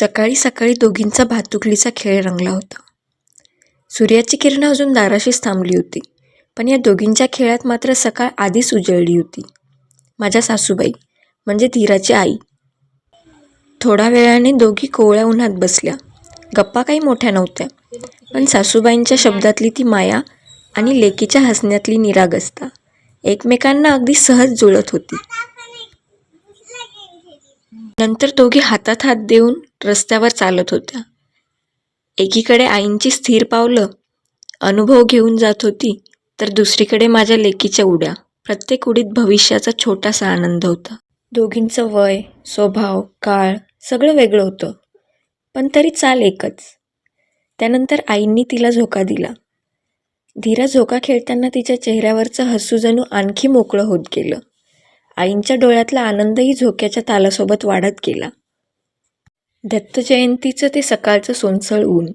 सकाळी सकाळी दोघींचा भातुकलीचा खेळ रंगला होता. सूर्याची किरणं अजून दाराशीच थांबली होती पण या दोघींच्या खेळात मात्र सकाळ आधीच उजळली होती. माझ्या सासूबाई म्हणजे धीराची आई. थोड्या वेळाने दोघी कोवळ्या उन्हात बसल्या. गप्पा काही मोठ्या नव्हत्या पण सासूबाईंच्या शब्दातली ती माया आणि लेकीच्या हसण्यातली निरागसता एकमेकांना अगदी सहज जुळत होती. नंतर दोघी हातात हात देऊन रस्त्यावर चालत होत्या. एकीकडे आईंची स्थिर पावलं अनुभव घेऊन जात होती तर दुसरीकडे माझ्या लेकीच्या उड्या. प्रत्येक उडीत भविष्याचा छोटासा आनंद होता. दोघींचं वय स्वभाव काळ सगळं वेगळं होतं पण तरी चाल एकच. त्यानंतर आईंनी तिला झोका दिला. धीरा झोका खेळताना तिच्या चेहऱ्यावरचं हसू जणू आणखी मोकळं होत गेलं. आईंच्या डोळ्यातला आनंदही झोक्याच्या तालासोबत वाढत गेला. दत्तजयंतीचं ते सकाळचं सोनसळ ऊन.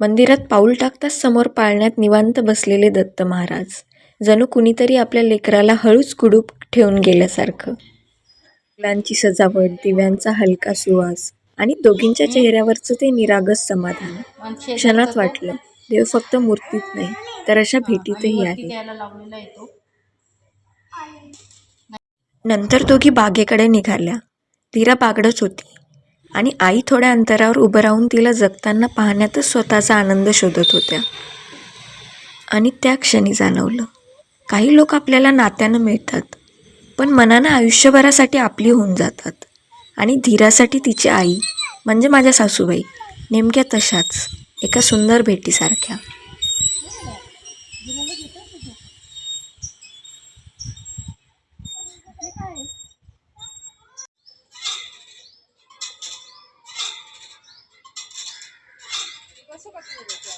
मंदिरात पाऊल टाकताच समोर पाळण्यात निवांत बसलेले दत्त महाराज. जणू कुणीतरी आपल्या लेकराला हळूच कुडूप ठेवून गेल्यासारखं. फुलांची सजावट दिव्यांचा हलका सुवास आणि दोघींच्या चेहऱ्यावरचं ते निरागस समाधान. क्षणात वाटलं देव फक्त मूर्तीत नाही तर अशा भेटीतही आहे. नंतर दोघी बागेकडे निघाल्या. धीरा बागडच होती. आणि आई थोड्या अंतरावर उभं राहून तिला जगताना पाहण्यातच स्वतःचा आनंद शोधत होत्या. आणि त्या क्षणी जाणवलं काही लोक आपल्याला नात्यानं मिळतात पण मनानं आयुष्यभरासाठी आपली होऊन जातात. आणि धीरासाठी तिची आई म्हणजे माझ्या सासूबाई नेमक्या तशाच एका सुंदर भेटीसारख्या. পাশাপাশি রয়েছে